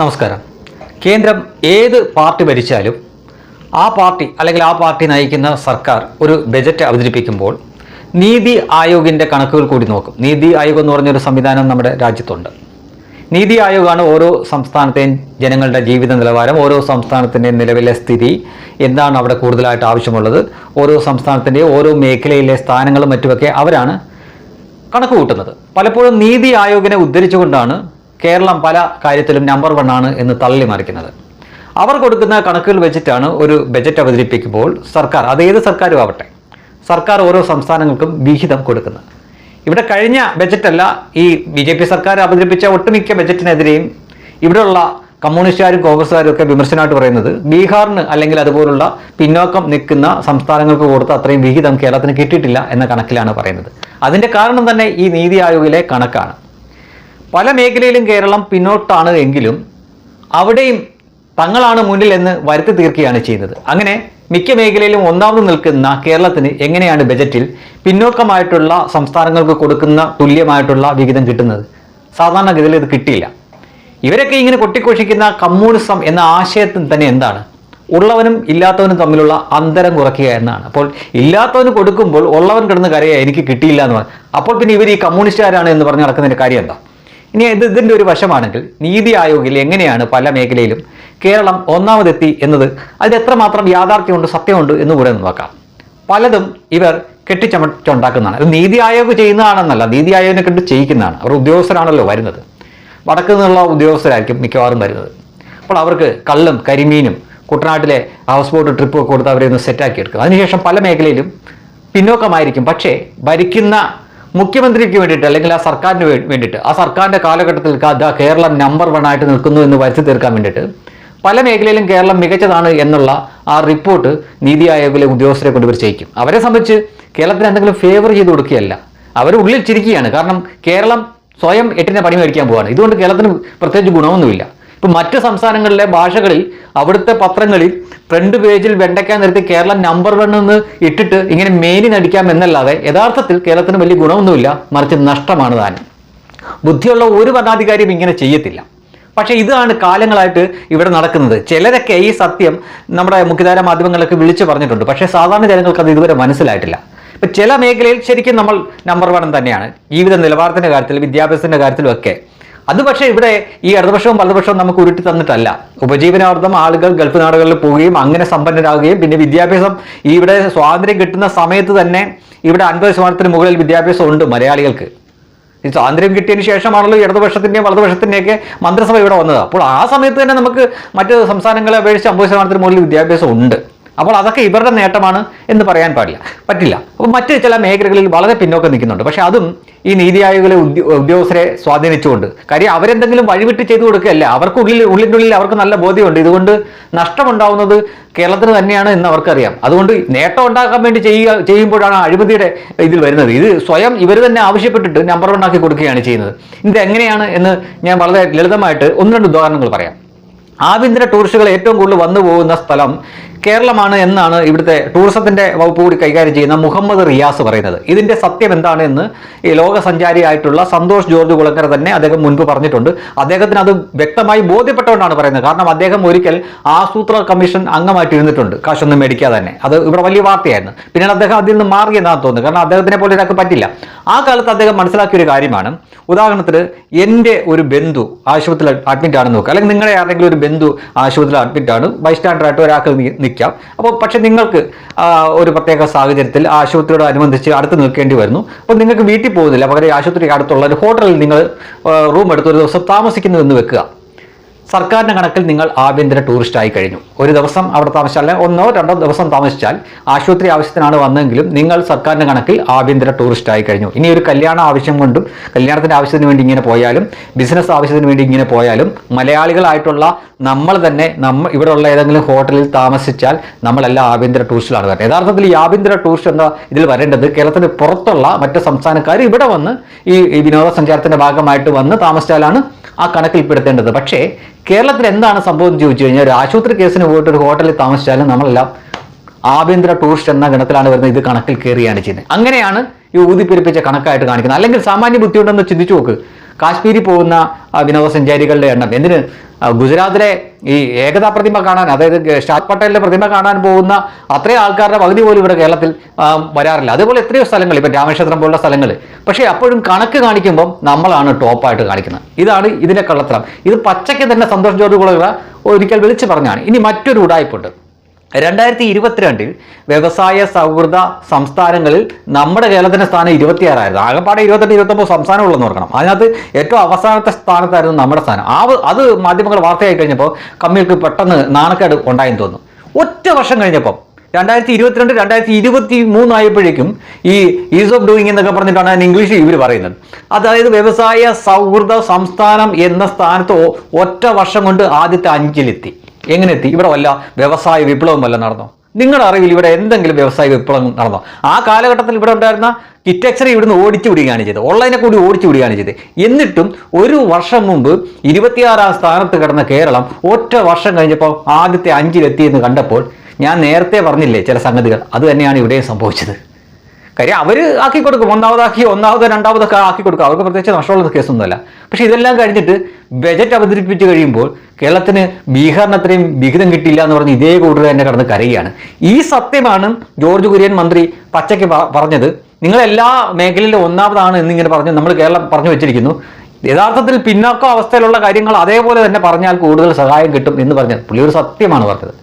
നമസ്കാരം. കേന്ദ്രം ഏത് പാർട്ടി ഭരിച്ചാലും ആ പാർട്ടി അല്ലെങ്കിൽ ആ പാർട്ടി നയിക്കുന്ന സർക്കാർ ഒരു ബജറ്റ് അവതരിപ്പിക്കുമ്പോൾ നീതി ആയോഗിന്റെ കണക്കുകൾ കൂടി നോക്കും. നീതി ആയോഗ് എന്ന് പറഞ്ഞൊരു സംവിധാനം നമ്മുടെ രാജ്യത്തുണ്ട്. നീതി ആയോഗാണ് ഓരോ സംസ്ഥാനത്തെയും ജനങ്ങളുടെ ജീവിത നിലവാരം ഓരോ സംസ്ഥാനത്തിന്റെയും നിലവിലെ സ്ഥിതി എന്താണ് അവിടെ കൂടുതലായിട്ട് ആവശ്യമുള്ളത് ഓരോ സംസ്ഥാനത്തിന്റെയും ഓരോ മേഖലയിലെ സ്ഥാനങ്ങളും മറ്റുമൊക്കെ അവരാണ് കണക്ക് കൂട്ടുന്നത് പലപ്പോഴും നീതി ആയോഗിനെ ഉദ്ധരിച്ചുകൊണ്ടാണ് കേരളം പല കാര്യത്തിലും നമ്പർ വൺ ആണ് എന്ന് തള്ളി മറിക്കുന്നത്. അവർ കൊടുക്കുന്ന കണക്കുകൾ വെച്ചിട്ടാണ് ഒരു ബജറ്റ് അവതരിപ്പിക്കുമ്പോൾ സർക്കാർ അത് ഏത് സർക്കാരും ആവട്ടെ സർക്കാർ ഓരോ സംസ്ഥാനങ്ങൾക്കും വിഹിതം കൊടുക്കുന്നത്. ഇവിടെ കഴിഞ്ഞ ബജറ്റല്ല ഈ ബി ജെ പി സർക്കാർ അവതരിപ്പിച്ച ഒട്ടുമിക്ക ബജറ്റിനെതിരെയും ഇവിടെയുള്ള കമ്മ്യൂണിസ്റ്റുകാരും കോൺഗ്രസ്സുകാരും ഒക്കെ വിമർശനമായിട്ട് പറയുന്നത് ബീഹാറിന് അല്ലെങ്കിൽ അതുപോലുള്ള പിന്നോക്കം നിൽക്കുന്ന സംസ്ഥാനങ്ങൾക്ക് കൊടുത്ത അത്രയും വിഹിതം കേരളത്തിന് കിട്ടിയിട്ടില്ല എന്ന കണക്കിലാണ് പറയുന്നത്. അതിന്റെ കാരണം തന്നെ ഈ നീതി ആയോഗിലെ കണക്കാണ്. പല മേഖലയിലും കേരളം പിന്നോട്ടാണ് എങ്കിലും അവിടെയും തങ്ങളാണ് മുന്നിൽ എന്ന് വരുത്തി തീർക്കുകയാണ് ചെയ്യുന്നത്. അങ്ങനെ മിക്ക മേഖലയിലും ഒന്നാമത് നിൽക്കുന്ന കേരളത്തിന് എങ്ങനെയാണ് ബജറ്റിൽ പിന്നോക്കമായിട്ടുള്ള സംസ്ഥാനങ്ങൾക്ക് കൊടുക്കുന്ന തുല്യമായിട്ടുള്ള വിഹിതം കിട്ടുന്നത്? സാധാരണഗതിയിൽ ഇത് കിട്ടിയില്ല. ഇവരൊക്കെ ഇങ്ങനെ കൊട്ടിഘോഷിക്കുന്ന കമ്മ്യൂണിസം എന്ന ആശയത്തിന് തന്നെ എന്താണ്? ഉള്ളവനും ഇല്ലാത്തവനും തമ്മിലുള്ള അന്തരം കുറയ്ക്കുക എന്നാണ്. അപ്പോൾ ഇല്ലാത്തവന് കൊടുക്കുമ്പോൾ ഉള്ളവൻ കിടന്ന് കരയുക എനിക്ക് കിട്ടിയില്ല എന്ന് പറഞ്ഞു അപ്പോൾ പിന്നെ ഇവർ ഈ കമ്മ്യൂണിസ്റ്റുകാരാണ് എന്ന് പറഞ്ഞ് നടക്കുന്നതിന്റെ കാര്യം എന്താ? ഇനി ഇത് ഇതിന്റെ ഒരു വശമാണെങ്കിൽ നീതി ആയോഗിൽ എങ്ങനെയാണ് പല മേഖലയിലും കേരളം ഒന്നാമതെത്തി എന്നത് അതിൽ എത്രമാത്രം യാഥാർത്ഥ്യമുണ്ട് സത്യമുണ്ട് എന്ന് കൂടെ നോക്കാം. പലതും ഇവർ കെട്ടിച്ചമച്ചുണ്ടാക്കുന്നതാണ്. അത് നീതി ആയോഗ് ചെയ്യുന്നതാണെന്നല്ല നീതി ആയോഗിനെ കണ്ട് ചെയ്യിക്കുന്നതാണ്. അവർ ഉദ്യോഗസ്ഥരാണല്ലോ വരുന്നത്. വടക്കു നിന്നുള്ള ഉദ്യോഗസ്ഥരായിരിക്കും മിക്കവാറും വരുന്നത്. അപ്പോൾ അവർക്ക് കള്ളും കരിമീനും കുട്ടനാട്ടിലെ ഹൗസ് ബോട്ട് ട്രിപ്പ് കൊടുത്ത് അവരെ ഒന്ന് സെറ്റാക്കി എടുക്കും. അതിനുശേഷം പല മേഖലയിലും പിന്നോക്കമായിരിക്കും. പക്ഷേ ഭരിക്കുന്ന മുഖ്യമന്ത്രിക്ക് വേണ്ടിയിട്ട് അല്ലെങ്കിൽ ആ സർക്കാരിന് വേണ്ടിയിട്ട് ആ സർക്കാരിന്റെ കാലഘട്ടത്തിൽ കേരളം നമ്പർ വൺ ആയിട്ട് നിൽക്കുന്നു എന്ന് വരുത്തി തീർക്കാൻ വേണ്ടിയിട്ട് പല മേഖലയിലും കേരളം മികച്ചതാണ് എന്നുള്ള ആ റിപ്പോർട്ട് നീതി ആയോഗിലെ ഉദ്യോഗസ്ഥരെ കൊണ്ട് ചെയ്യിക്കും. അവരെ സംബന്ധിച്ച് കേരളത്തിന് എന്തെങ്കിലും ഫേവർ ചെയ്ത് കൊടുക്കുകയല്ല. അവർ ഉള്ളിൽ ചിരിക്കുകയാണ്. കാരണം കേരളം സ്വയം എട്ടിനെ പണി മേടിക്കാൻ പോവാണ്. ഇതുകൊണ്ട് കേരളത്തിന് പ്രത്യേകിച്ച് ഗുണമൊന്നുമില്ല. ഇപ്പം മറ്റ് സംസ്ഥാനങ്ങളിലെ ഭാഷകളിൽ അവിടുത്തെ പത്രങ്ങളിൽ ഫ്രണ്ട് പേജിൽ വെണ്ടയ്ക്കാൻ നിർത്തി കേരളം നമ്പർ വൺ എന്ന് ഇട്ടിട്ട് ഇങ്ങനെ മേനി നടിക്കാം എന്നല്ലാതെ യഥാർത്ഥത്തിൽ കേരളത്തിന് വലിയ ഗുണമൊന്നുമില്ല മറിച്ച് നഷ്ടമാണ് താനും. ബുദ്ധിയുള്ള ഒരു ഭരണാധികാരിയും ഇങ്ങനെ ചെയ്യത്തില്ല. പക്ഷേ ഇതാണ് കാലങ്ങളായിട്ട് ഇവിടെ നടക്കുന്നത്. ചിലരൊക്കെ ഈ സത്യം നമ്മുടെ മുഖ്യധാര മാധ്യമങ്ങളൊക്കെ വിളിച്ചു പറഞ്ഞിട്ടുണ്ട്. പക്ഷേ സാധാരണ ജനങ്ങൾക്ക് അത് ഇതുവരെ മനസ്സിലായിട്ടില്ല. ഇപ്പം ചില മേഖലയിൽ ശരിക്കും നമ്മൾ നമ്പർ വൺ തന്നെയാണ്. ജീവിത നിലവാരത്തിന്റെ കാര്യത്തിൽ വിദ്യാഭ്യാസത്തിന്റെ കാര്യത്തിലും ഒക്കെ. അത് പക്ഷേ ഇവിടെ ഈ ഇടതുപക്ഷവും വലതുപക്ഷവും നമുക്ക് ഉരുട്ടി തന്നിട്ടല്ല. ഉപജീവനാർത്ഥം ആളുകൾ ഗൾഫ് നാടുകളിൽ പോവുകയും അങ്ങനെ സമ്പന്നരാകുകയും പിന്നെ വിദ്യാഭ്യാസം ഇവിടെ സ്വാതന്ത്ര്യം കിട്ടുന്ന സമയത്ത് തന്നെ ഇവിടെ അൻപത് ശതമാനത്തിന് മുകളിൽ വിദ്യാഭ്യാസം ഉണ്ട് മലയാളികൾക്ക്. ഈ സ്വാതന്ത്ര്യം കിട്ടിയതിന് ശേഷമാണല്ലോ ഇടതുപക്ഷത്തിന്റെയും വലതുപക്ഷത്തിന്റെയൊക്കെ മന്ത്രിസഭ ഇവിടെ വന്നത്. അപ്പോൾ ആ സമയത്ത് തന്നെ നമുക്ക് മറ്റ് സംസ്ഥാനങ്ങളെ അപേക്ഷിച്ച് അമ്പത് ശതമാനത്തിന് മുകളിൽ വിദ്യാഭ്യാസം ഉണ്ട്. അപ്പോൾ അതൊക്കെ ഇവരുടെ നേട്ടമാണ് എന്ന് പറയാൻ പാടില്ല. പറ്റില്ല. അപ്പോൾ മറ്റ് ചില മേഖലകളിൽ വളരെ പിന്നോക്കം നിൽക്കുന്നുണ്ട്. പക്ഷേ അതും ഈ നീതി ആയോഗിലെ ഉദ്യോ- ഉദ്യോഗസ്ഥരെ സ്വാധീനിച്ചുകൊണ്ട്. കാര്യം അവരെന്തെങ്കിലും വഴിവിട്ട് ചെയ്തു കൊടുക്കുകയല്ല. അവർക്ക് ഉള്ളിൽ ഉള്ളിന്റെ ഉള്ളിൽ അവർക്ക് നല്ല ബോധ്യമുണ്ട്. ഇതുകൊണ്ട് നഷ്ടമുണ്ടാവുന്നത് കേരളത്തിന് തന്നെയാണ് എന്ന് അവർക്കറിയാം. അതുകൊണ്ട് നേട്ടം ഉണ്ടാക്കാൻ വേണ്ടി ചെയ്യുക ചെയ്യുമ്പോഴാണ് അഴിമതിയുടെ ഇതിൽ വരുന്നത്. ഇത് സ്വയം ഇവർ തന്നെ ആവശ്യപ്പെട്ടിട്ട് നമ്പർ ആക്കി കൊടുക്കുകയാണ് ചെയ്യുന്നത്. ഇത് എങ്ങനെയാണ് എന്ന് ഞാൻ വളരെ ലളിതമായിട്ട് ഒന്ന് രണ്ട് ഉദാഹരണങ്ങൾ പറയാം. ആഭ്യന്തര ടൂറിസ്റ്റുകൾ ഏറ്റവും കൂടുതൽ വന്നു പോകുന്ന സ്ഥലം കേരളമാണ് എന്നാണ് ഇവിടുത്തെ ടൂറിസത്തിന്റെ വകുപ്പ് കൂടി കൈകാര്യം ചെയ്യുന്ന മുഹമ്മദ് റിയാസ് പറയുന്നത്. ഇതിന്റെ സത്യം എന്താണ് എന്ന് ഈ ലോകസഞ്ചാരിയായിട്ടുള്ള സന്തോഷ് ജോർജ് കുളക്കര തന്നെ അദ്ദേഹം മുൻപ് പറഞ്ഞിട്ടുണ്ട്. അദ്ദേഹത്തിന് അത് വ്യക്തമായി ബോധ്യപ്പെട്ടുകൊണ്ടാണ് പറയുന്നത്. കാരണം അദ്ദേഹം ഒരിക്കൽ ആസൂത്രണ കമ്മീഷൻ അംഗമായിട്ട് ഇരുന്നിട്ടുണ്ട്. കാശൊന്നും മേടിക്കാതെ തന്നെ. അത് ഇവിടെ വലിയ വാർത്തയായിരുന്നു. പിന്നീട് അദ്ദേഹം അതിൽ നിന്ന് മാറിയെന്നാണ് തോന്നുന്നത്. കാരണം അദ്ദേഹത്തിനെ പോലെ ഒരാൾക്ക് പറ്റില്ല. ആ കാലത്ത് അദ്ദേഹം മനസ്സിലാക്കിയ ഒരു കാര്യമാണ്. ഉദാഹരണത്തിന് എന്റെ ഒരു ബന്ധു ആശുപത്രിയിൽ അഡ്മിറ്റ് ആണെന്ന് നോക്കുക. അല്ലെങ്കിൽ നിങ്ങളുടെ ആരെങ്കിലും ഒരു ബന്ധു ആശുപത്രിയിൽ അഡ്മിറ്റ് ആണ്. ബൈസ്റ്റാൻഡറായിട്ട് ഒരാൾക്ക് നിൽക്കാം അപ്പോൾ പക്ഷേ നിങ്ങൾക്ക് ഒരു പ്രത്യേക സാഹചര്യത്തിൽ ആശുപത്രിയോട് അനുബന്ധിച്ച് അടുത്ത് നിൽക്കേണ്ടി വരുന്നു. അപ്പോൾ നിങ്ങൾക്ക് വീട്ടിൽ പോകുന്നില്ല. പകരം ആശുപത്രിക്ക് അടുത്തുള്ള ഒരു ഹോട്ടലിൽ നിങ്ങൾ റൂം എടുത്ത് ഒരു ദിവസം താമസിക്കുന്നു എന്ന് വെക്കുക. സർക്കാരിന്റെ കണക്കിൽ നിങ്ങൾ ആഭ്യന്തര ടൂറിസ്റ്റ് ആയി കഴിഞ്ഞു. ഒരു ദിവസം അവിടെ താമസിച്ചാൽ ഒന്നോ രണ്ടോ ദിവസം താമസിച്ചാൽ ആശുപത്രി ആവശ്യത്തിനാണ് വന്നെങ്കിലും നിങ്ങൾ സർക്കാരിന്റെ കണക്കിൽ ആഭ്യന്തര ടൂറിസ്റ്റ് ആയി കഴിഞ്ഞു. ഇനി ഒരു കല്യാണ ആവശ്യം കൊണ്ടും കല്യാണത്തിന്റെ ആവശ്യത്തിന് വേണ്ടി ഇങ്ങനെ പോയാലും ബിസിനസ് ആവശ്യത്തിന് വേണ്ടി ഇങ്ങനെ പോയാലും മലയാളികളായിട്ടുള്ള നമ്മൾ തന്നെ നമ്മൾ ഇവിടെയുള്ള ഏതെങ്കിലും ഹോട്ടലിൽ താമസിച്ചാൽ നമ്മളെല്ലാം ആഭ്യന്തര ടൂറിസ്റ്റിലാണ് വരുന്നത്. യഥാർത്ഥത്തിൽ ഈ ആഭ്യന്തര ടൂറിസ്റ്റ് എന്താ ഇതിൽ വരേണ്ടത്? കേരളത്തിന് പുറത്തുള്ള മറ്റ് സംസ്ഥാനക്കാർ ഇവിടെ വന്ന് ഈ വിനോദസഞ്ചാരത്തിന്റെ ഭാഗമായിട്ട് വന്ന് താമസിച്ചാലാണ് ആ കണക്കിൽപ്പെടുത്തേണ്ടത് പക്ഷേ കേരളത്തിൽ എന്താണ് സംഭവം എന്ന് ചോദിച്ചു കഴിഞ്ഞാൽ ഒരു ആശുപത്രി കേസിന് പോയിട്ട് ഒരു ഹോട്ടലിൽ താമസിച്ചാലും നമ്മളെല്ലാം ആഭ്യന്തര ടൂറിസ്റ്റ് എന്ന ഗണത്തിലാണ് വരുന്നത്. ഇത് കണക്കിൽ കയറിയാണ് ചെയ്യുന്നത്. അങ്ങനെയാണ് ഈ ഊതിപ്പെരുപ്പിച്ച കണക്കായിട്ട് കാണിക്കുന്നത്. അല്ലെങ്കിൽ സാമാന്യ ബുദ്ധിയുണ്ടെന്ന് ചിന്തിച്ചു നോക്ക്. കാശ്മീരിൽ പോകുന്ന വിനോദസഞ്ചാരികളുടെ എണ്ണം. എന്തിന്? ഗുജറാത്തിലെ ഈ ഏകതാ പ്രതിമ കാണാൻ അതായത് ഷാദ് പട്ടേലിന്റെ പ്രതിമ കാണാൻ പോകുന്ന അത്രയും ആൾക്കാരുടെ പകുതി പോലും ഇവിടെ കേരളത്തിൽ വരാറില്ല. അതുപോലെ എത്രയോ സ്ഥലങ്ങൾ ഇപ്പം രാമക്ഷേത്രം പോലുള്ള സ്ഥലങ്ങൾ. പക്ഷേ അപ്പോഴും കണക്ക് കാണിക്കുമ്പോൾ നമ്മളാണ് ടോപ്പായിട്ട് കാണിക്കുന്നത്. ഇതാണ് ഇതിന്റെ കള്ളത്തരം. ഇത് പച്ചയ്ക്ക് തന്നെ സന്തോഷ് ജോർജ് കുളകര ഒരിക്കൽ വിളിച്ചു പറഞ്ഞാണ്. ഇനി മറ്റൊരു ഉടായ്പുണ്ട്. രണ്ടായിരത്തി ഇരുപത്തിരണ്ടിൽ വ്യവസായ സൗഹൃദ സംസ്ഥാനങ്ങളിൽ നമ്മുടെ കേരളത്തിന്റെ സ്ഥാനം ഇരുപത്തിയാറായിരുന്നു. ആകെപ്പാടെ ഇരുപത്തെട്ട് ഇരുപത്തൊമ്പത് സംസ്ഥാനം ഉള്ളെന്ന് ഓർക്കണം. അതിനകത്ത് ഏറ്റവും അവസാനത്തെ സ്ഥാനത്തായിരുന്നു നമ്മുടെ സ്ഥാനം. ആ അത് മാധ്യമങ്ങൾ വാർത്തയായി കഴിഞ്ഞപ്പോൾ കമ്മികൾക്ക് പെട്ടെന്ന് നാണക്കേട് ഉണ്ടായെന്ന് തോന്നുന്നു. ഒറ്റ വർഷം കഴിഞ്ഞപ്പം രണ്ടായിരത്തി ഇരുപത്തിരണ്ട് രണ്ടായിരത്തി ഇരുപത്തി മൂന്നായപ്പോഴേക്കും ഈ ഈസ് ഓഫ് ഡൂയിങ് എന്നൊക്കെ പറഞ്ഞിട്ടാണ് അതിന് ഇംഗ്ലീഷിൽ ഇവർ പറയുന്നത്. അതായത് വ്യവസായ സൗഹൃദ സംസ്ഥാനം എന്ന സ്ഥാനത്ത് ഒറ്റ വർഷം കൊണ്ട് ആദ്യത്തെ അഞ്ചിലെത്തി. എങ്ങനെ എത്തി ഇവിടെ വല്ല വ്യവസായ വിപ്ലവം വല്ല നടന്നോ? നിങ്ങളുടെ അറിവിൽ ഇവിടെ എന്തെങ്കിലും വ്യവസായ വിപ്ലവം നടന്നോ? ആ കാലഘട്ടത്തിൽ ഇവിടെ ഉണ്ടായിരുന്ന കിറ്റക്സറി ഇവിടുന്ന് ഓടിച്ചു വിടുകയാണ് ചെയ്തത്. ഓൺലൈനെ കൂടി ഓടിച്ചു വിടുകയാണ് ചെയ്തത്. എന്നിട്ടും ഒരു വർഷം മുമ്പ് ഇരുപത്തിയാറാം സ്ഥാനത്ത് കിടന്ന കേരളം ഒറ്റ വർഷം കഴിഞ്ഞപ്പോൾ ആദ്യത്തെ അഞ്ചിലെത്തിയെന്ന് കണ്ടപ്പോൾ ഞാൻ നേരത്തെ പറഞ്ഞില്ലേ ചില സംഗതികൾ? അത് തന്നെയാണ് ഇവിടെയും സംഭവിച്ചത്. കാര്യം അവർ ആക്കി കൊടുക്കും. ഒന്നാമതാക്കി ഒന്നാമത് രണ്ടാമതൊക്കെ ആക്കി കൊടുക്കും. അവർക്ക് പ്രത്യേകിച്ച് നഷ്ടമുള്ള കേസൊന്നുമല്ല. പക്ഷെ ഇതെല്ലാം കഴിഞ്ഞിട്ട് ബജറ്റ് അവതരിപ്പിച്ച് കഴിയുമ്പോൾ കേരളത്തിന് ബീഹാറിന് അത്രയും വിഹിതം കിട്ടിയില്ല എന്ന് പറഞ്ഞ് ഇതേ കൂടുതൽ തന്നെ കടന്ന് കരയുകയാണ്. ഈ സത്യമാണ് ജോർജ് കുര്യൻ മന്ത്രി പച്ചയ്ക്ക് പറഞ്ഞത്. നിങ്ങളെല്ലാ മേഖലയിലും ഒന്നാമതാണ് എന്നിങ്ങനെ പറഞ്ഞ് നമ്മൾ കേരളം പറഞ്ഞു വെച്ചിരിക്കുന്നു. യഥാർത്ഥത്തിൽ പിന്നാക്ക അവസ്ഥയിലുള്ള കാര്യങ്ങൾ അതേപോലെ തന്നെ പറഞ്ഞാൽ കൂടുതൽ സഹായം കിട്ടും എന്ന് പറഞ്ഞത് പുള്ളി ഒരു സത്യമാണ് പറഞ്ഞത്.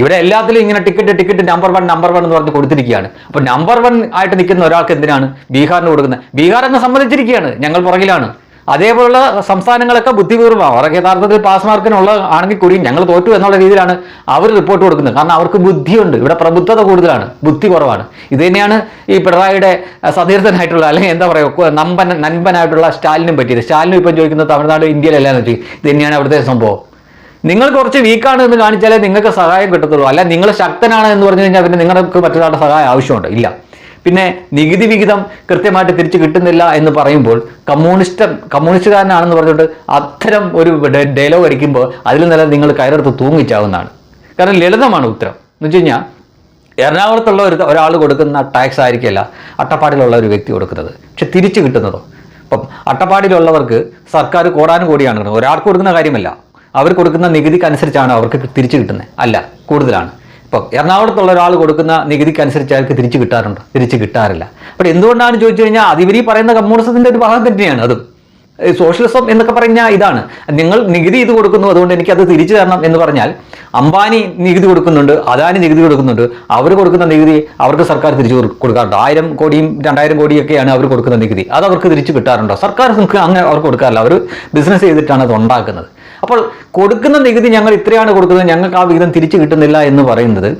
ഇവിടെ എല്ലാത്തിലും ഇങ്ങനെ ticket ticket number one number one എന്ന് പറഞ്ഞ് കൊടുത്തിരിക്കുകയാണ്. അപ്പോൾ നമ്പർ വൺ ആയിട്ട് നിൽക്കുന്ന ഒരാൾക്ക് എന്തിനാണ് ബീഹാറിന് കൊടുക്കുന്നത്? ബീഹാർ അങ്ങ് സമ്മതിച്ചിരിക്കുകയാണ് ഞങ്ങൾ പുറകിലാണ്. അതേപോലുള്ള സംസ്ഥാനങ്ങളൊക്കെ ബുദ്ധിപൂർവം അവർക്ക് യഥാർത്ഥത്തിൽ പാസ് മാർക്കിനുള്ള ആണെങ്കിൽ കൂടിയും ഞങ്ങൾ തോറ്റു എന്നുള്ള രീതിയിലാണ് അവർ റിപ്പോർട്ട് കൊടുക്കുന്നത്. കാരണം അവർക്ക് ബുദ്ധിയുണ്ട് ഇവിടെ പ്രബുദ്ധത കൂടുതലാണ് ബുദ്ധി കുറവാണ്. ഇത് തന്നെയാണ് ഈ പിണറായിയുടെ സതീർത്ഥനായിട്ടുള്ള അല്ലെങ്കിൽ എന്താ പറയുക നമ്പൻ നൻപനായിട്ടുള്ള സ്റ്റാലിനും പറ്റിയത്. സ്റ്റാലിനും ഇപ്പം ചോദിക്കുന്നത് തമിഴ്നാട് ഇന്ത്യയിലെല്ലാം പറ്റി ഇത് തന്നെയാണ് അവിടുത്തെ സംഭവം. നിങ്ങൾ കുറച്ച് വീക്കാണ് എന്ന് കാണിച്ചാലേ നിങ്ങൾക്ക് സഹായം കിട്ടത്തുള്ളൂ. അല്ല നിങ്ങൾ ശക്തനാണ് എന്ന് പറഞ്ഞു കഴിഞ്ഞാൽ പിന്നെ നിങ്ങൾക്ക് മറ്റൊരാളുടെ സഹായം ആവശ്യമുണ്ട്. ഇല്ല. പിന്നെ നികുതി വിഹിതം കൃത്യമായിട്ട് തിരിച്ചു കിട്ടുന്നില്ല എന്ന് പറയുമ്പോൾ കമ്മ്യൂണിസ്റ്റ് കമ്മ്യൂണിസ്റ്റുകാരനാണെന്ന് പറഞ്ഞിട്ട് അത്തരം ഒരു ഡയലോഗ് അടിക്കുമ്പോൾ അതിൽ നില നിങ്ങൾ കയറെടുത്ത് തൂങ്ങിച്ചാവുന്നതാണ്. കാരണം ലളിതമാണ് ഉത്തരം. എന്ന് വെച്ച് കഴിഞ്ഞാൽ എറണാകുളത്തുള്ള ഒരു ഒരാൾ കൊടുക്കുന്ന ടാക്സ് ആയിരിക്കില്ല അട്ടപ്പാടിയിലുള്ള ഒരു വ്യക്തി കൊടുക്കുന്നത്. പക്ഷെ തിരിച്ചു കിട്ടുന്നതോ? ഇപ്പം അട്ടപ്പാടിയിലുള്ളവർക്ക് സർക്കാർ കോടാനുകോടിയാണ്. കിട്ടുന്നത് ഒരാൾക്ക് കൊടുക്കുന്ന കാര്യമല്ല. അവർ കൊടുക്കുന്ന നികുതിക്ക് അനുസരിച്ചാണ് അവർക്ക് തിരിച്ചു കിട്ടുന്നത്? അല്ല കൂടുതലാണ്. ഇപ്പോൾ എറണാകുളത്തുള്ള ഒരാൾ കൊടുക്കുന്ന നികുതിക്ക് അനുസരിച്ച് അയാൾക്ക് തിരിച്ചു കിട്ടാറുണ്ട്? തിരിച്ചു കിട്ടാറില്ല. അപ്പോൾ എന്തുകൊണ്ടാണ് ചോദിച്ചു കഴിഞ്ഞാൽ അത് ഇവർ ഈ പറയുന്ന കമ്മ്യൂണിസത്തിന്റെ ഒരു ഭാഗം തന്നെയാണ് അതും. സോഷ്യലിസം എന്നൊക്കെ പറഞ്ഞാൽ ഇതാണ്. നിങ്ങൾ നികുതി ഇത് കൊടുക്കുന്നു അതുകൊണ്ട് എനിക്ക് അത് തിരിച്ചു തരണം എന്ന് പറഞ്ഞാൽ അംബാനി നികുതി കൊടുക്കുന്നുണ്ട് അദാനി നികുതി കൊടുക്കുന്നുണ്ട്. അവർ കൊടുക്കുന്ന നികുതി അവർക്ക് സർക്കാർ തിരിച്ചു കൊടു- കൊടുക്കാറുണ്ട്. ആയിരം കോടിയും രണ്ടായിരം കോടിയൊക്കെയാണ് അവർ കൊടുക്കുന്ന നികുതി. അത് അവർക്ക് തിരിച്ചു കിട്ടാറുണ്ടോ? സർക്കാർ അങ്ങനെ അവർക്ക് കൊടുക്കാറില്ല. അവർ ബിസിനസ് ചെയ്തിട്ടാണ് അത് ഉണ്ടാക്കുന്നത്. അപ്പോൾ കൊടുക്കുന്ന നികുതി ഞങ്ങൾ ഇത്രയാണ് കൊടുക്കുന്നത് ഞങ്ങൾക്ക് ആ വിഹിതം തിരിച്ചു കിട്ടുന്നില്ല എന്ന് പറയുന്നത്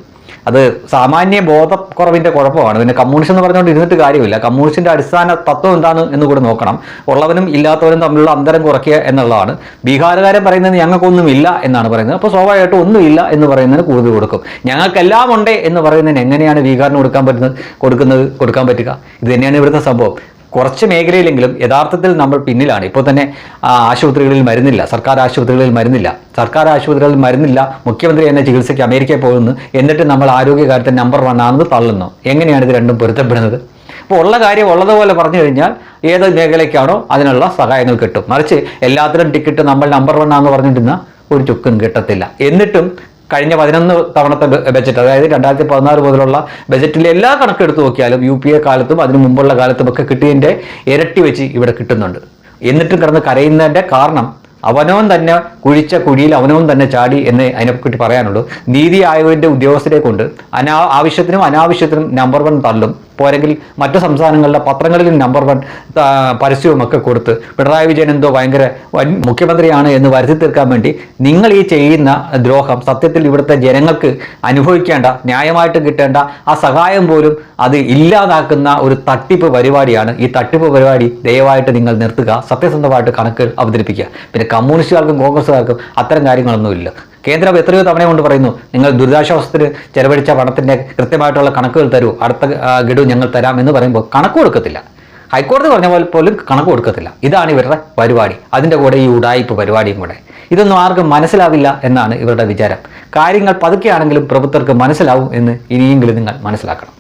അത് സാമാന്യ ബോധക്കുറവിന്റെ കുഴപ്പമാണ്. പിന്നെ കമ്മ്യൂണിസ്റ്റ് എന്ന് പറഞ്ഞുകൊണ്ട് ഇരുന്നിട്ട് കാര്യമില്ല. കമ്മ്യൂണിസ്റ്റിന്റെ അടിസ്ഥാന തത്വം എന്താണ് എന്ന് കൂടെ നോക്കണം. ഉള്ളവനും ഇല്ലാത്തവനും തമ്മിലുള്ള അന്തരം കുറയ്ക്കുക എന്നുള്ളതാണ്. ബീഹാറുകാരെ പറയുന്നത് ഞങ്ങൾക്കൊന്നും ഇല്ല എന്നാണ് പറയുന്നത്. അപ്പോൾ സ്വാഭാവികമായിട്ടും ഒന്നുമില്ല എന്ന് പറയുന്നതിന് കൂടുതൽ കൊടുക്കും. ഞങ്ങൾക്കെല്ലാം ഉണ്ട് എന്ന് പറയുന്നതിന് എങ്ങനെയാണ് ബീഹാറിന് കൊടുക്കാൻ പറ്റുന്നത്? കൊടുക്കുന്നത് കൊടുക്കാൻ പറ്റുക. ഇത് തന്നെയാണ് ഇവിടുത്തെ സംഭവം. കുറച്ച് മേഖലയിലെങ്കിലും യഥാർത്ഥത്തിൽ നമ്മൾ പിന്നിലാണ്. ഇപ്പോൾ തന്നെ ആശുപത്രികളിൽ മരുന്നില്ല. സർക്കാർ ആശുപത്രികളിൽ മരുന്നില്ല. സർക്കാർ ആശുപത്രികളിൽ മരുന്നില്ല. മുഖ്യമന്ത്രി എന്നെ ചികിത്സയ്ക്ക് അമേരിക്കയിൽ പോകുന്നു. എന്നിട്ട് നമ്മൾ ആരോഗ്യകാര്യത്തിൽ നമ്പർ വൺ ആണെന്ന് തള്ളുന്നു. എങ്ങനെയാണ് ഇത് രണ്ടും പൊരുത്തപ്പെടുന്നത്? അപ്പോൾ ഉള്ള കാര്യം ഉള്ളതുപോലെ പറഞ്ഞു കഴിഞ്ഞാൽ ഏത് മേഖലയ്ക്കാണോ അതിനുള്ള സഹായങ്ങൾ കിട്ടും. മറിച്ച് എല്ലാത്തിനും ടിക്കറ്റ് നമ്മൾ നമ്പർ വൺ ആണെന്ന് പറഞ്ഞിട്ടുന്ന ഒരു ചുക്കും കിട്ടത്തില്ല. എന്നിട്ടും കഴിഞ്ഞ പതിനൊന്ന് തവണത്തെ ബജറ്റ് അതായത് രണ്ടായിരത്തി പതിനാറ് മുതലുള്ള ബജറ്റിലെ എല്ലാ കണക്കെടുത്ത് നോക്കിയാലും യു പി എ കാലത്തും അതിനു മുമ്പുള്ള കാലത്തും ഒക്കെ കിട്ടിയതിന്റെ ഇരട്ടി വെച്ച് ഇവിടെ കിട്ടുന്നുണ്ട്. എന്നിട്ടും കിടന്ന് കരയുന്നതിന്റെ കാരണം അവനവൻ തന്നെ കുഴിച്ച കുഴിയിൽ അവനവൻ തന്നെ ചാടി എന്ന് അതിനെപ്പറ്റി പറയാനുള്ളൂ. നീതി ആയോഗിന്റെ ഉദ്യോഗസ്ഥരെ കൊണ്ട് അനാ ആവശ്യത്തിനും അനാവശ്യത്തിനും നമ്പർ വൺ തള്ളും. പോരെങ്കിൽ മറ്റു സംസ്ഥാനങ്ങളിലെ പത്രങ്ങളിൽ നമ്പർ വൺ പരസ്യവും ഒക്കെ കൊടുത്ത് പിണറായി വിജയൻ എന്തോ ഭയങ്കര വൻ മുഖ്യമന്ത്രിയാണ് എന്ന് വരുത്തി തീർക്കാൻ വേണ്ടി നിങ്ങൾ ഈ ചെയ്യുന്ന ദ്രോഹം സത്യത്തിൽ ഇവിടുത്തെ ജനങ്ങൾക്ക് അനുഭവിക്കേണ്ട ന്യായമായിട്ട് കിട്ടേണ്ട ആ സഹായം പോലും അത് ഇല്ലാതാക്കുന്ന ഒരു തട്ടിപ്പ് പരിപാടിയാണ്. ഈ തട്ടിപ്പ് പരിപാടി ദയവായിട്ട് നിങ്ങൾ നിർത്തുക. സത്യസന്ധമായിട്ട് കണക്കുകൾ അവതരിപ്പിക്കുക. പിന്നെ കമ്മ്യൂണിസ്റ്റുകാർക്കും കോൺഗ്രസ്സുകാർക്കും അത്തരം കാര്യങ്ങളൊന്നുമില്ല. കേന്ദ്രം എത്രയോ തവണ കൊണ്ട് പറയുന്നു നിങ്ങൾ ദുരിതാശ്വാസത്തിന് ചെലവഴിച്ച പണത്തിന്റെ കൃത്യമായിട്ടുള്ള കണക്കുകൾ തരൂ അടുത്ത ഗഡു ഞങ്ങൾ തരാം എന്ന് പറയുമ്പോൾ കണക്ക് കൊടുക്കത്തില്ല. ഹൈക്കോടതി പറഞ്ഞ പോലെ പോലും കണക്ക് കൊടുക്കത്തില്ല. ഇതാണ് ഇവരുടെ പരിപാടി. അതിന്റെ കൂടെ ഈ ഉടായിപ്പ് പരിപാടിയും കൂടെ. ഇതൊന്നും ആർക്കും മനസ്സിലാവില്ല എന്നാണ് ഇവരുടെ വിചാരം. കാര്യങ്ങൾ പതുക്കെയാണെങ്കിലും പ്രഭുത്വർക്ക് മനസ്സിലാവും എന്ന് ഇനിയെങ്കിലും നിങ്ങൾ മനസ്സിലാക്കണം.